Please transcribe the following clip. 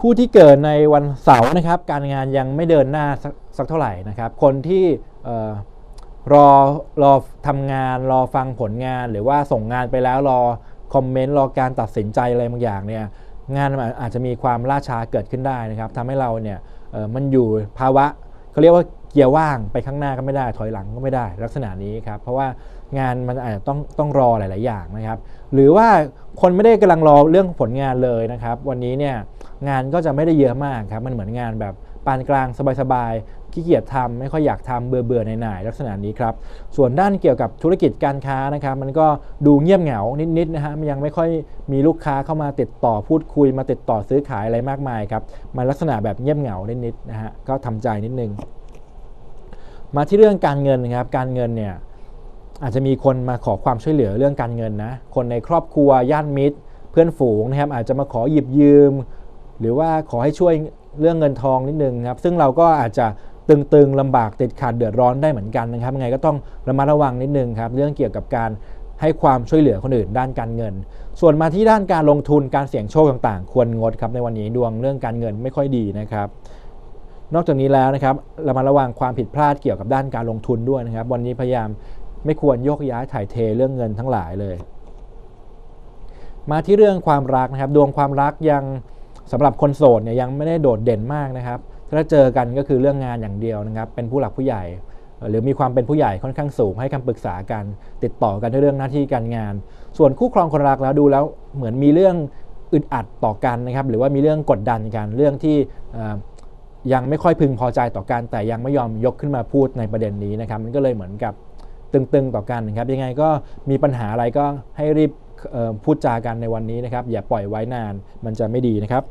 ผู้ที่เกิดในวันเสาร์นะครับ การงานยังไม่เดินหน้าสักสักเท่าไหร่นะครับ คนที่รอรอทำงานรอฟังผลงานหรือว่าส่งงานไปแล้วรอคอมเมนต์รอการตัดสินใจอะไรบางอย่างเนี่ยงานมันอาจจะมีความล่าช้าเกิดขึ้นได้นะครับทำให้เราเนี่ยมันอยู่ภาวะเขาเรียกว่าเกียร์ว่างไปข้างหน้าก็ไม่ได้ถอยหลังก็ไม่ได้ ลักษณะนี้ครับเพราะว่างานมันอาจจะต้องต้องรอหลาย ๆ อย่างนะครับ หรือว่าคนไม่ได้กำลังรอเรื่องผลงานเลยนะครับ วันนี้เนี่ย งานก็จะไม่ได้เยอะมากครับมันเหมือนงานแบบปานกลางสบายๆขี้เกียจทำไม่ค่อยอยากทำเบื่อเบื่อๆหน่ายๆลักษณะนี้ครับส่วนด้านเกี่ยวกับธุรกิจการค้านะครับมันก็ดูเงียบเหงานิดๆนะฮะมันยังไม่ค่อยมีลูกค้าเข้ามาติดต่อพูดคุยมาติดต่อซื้อขายอะไรมากมายครับมันลักษณะแบบเงียบเหงานิดๆนะฮะก็ทำใจนิดนึงมาที่เรื่องการเงินนะครับการเงินเนี่ยอาจจะมีคนมาขอความช่วยเหลือเรื่องการเงินนะคนในครอบครัวญาติมิตร เพื่อนฝูงนะครับอาจจะมาขอหยิบยืม หรือว่าขอให้ช่วยเรื่องเงินทองนิดนึงครับ ซึ่งเราก็อาจจะตึงๆลำบากติดขัดเดือดร้อนได้เหมือนกันนะครับยังไงก็ต้องระมัดระวังนิดนึงครับ เรื่องเกี่ยวกับการให้ความช่วยเหลือคนอื่นด้านการเงิน ส่วนมาที่ด้านการลงทุนการเสี่ยงโชคต่างๆ ควรงดครับในวันนี้ดวงเรื่องการเงินไม่ค่อยดีนะครับ นอกจากนี้แล้วนะครับเรามาระวังความผิดพลาดเกี่ยวกับด้านการลงทุนด้วยนะครับ วันนี้พยายามไม่ควรโยกย้ายถ่ายเทเรื่องเงินทั้งหลายเลย มาที่เรื่องความรักนะครับ ดวงความรักยัง สำหรับคนโสดเนี่ยยังไม่ได้โดดเด่นมากนะครับ ถ้าเจอกันก็คือเรื่องงานอย่างเดียวนะครับ เป็นผู้หลักผู้ใหญ่ หรือมีความเป็นผู้ใหญ่ค่อนข้างสูงให้คำปรึกษากันติดต่อกันในเรื่องหน้าที่การงาน ส่วนคู่ครองคนรักแล้วดูแล้วเหมือนมีเรื่องอึดอัดต่อกันนะครับ หรือว่ามีเรื่องกดดันกันเรื่องที่ยังไม่ค่อยพึงพอใจต่อกัน แต่ยังไม่ยอมยกขึ้นมาพูดในประเด็นนี้นะครับ มันก็เลยเหมือนกับตึงๆต่อกันนะครับ ยังไงก็มีปัญหาอะไรก็ให้รีบพูดจากันในวันนี้นะครับ อย่าปล่อยไว้นานมันจะไม่ดีนะครับ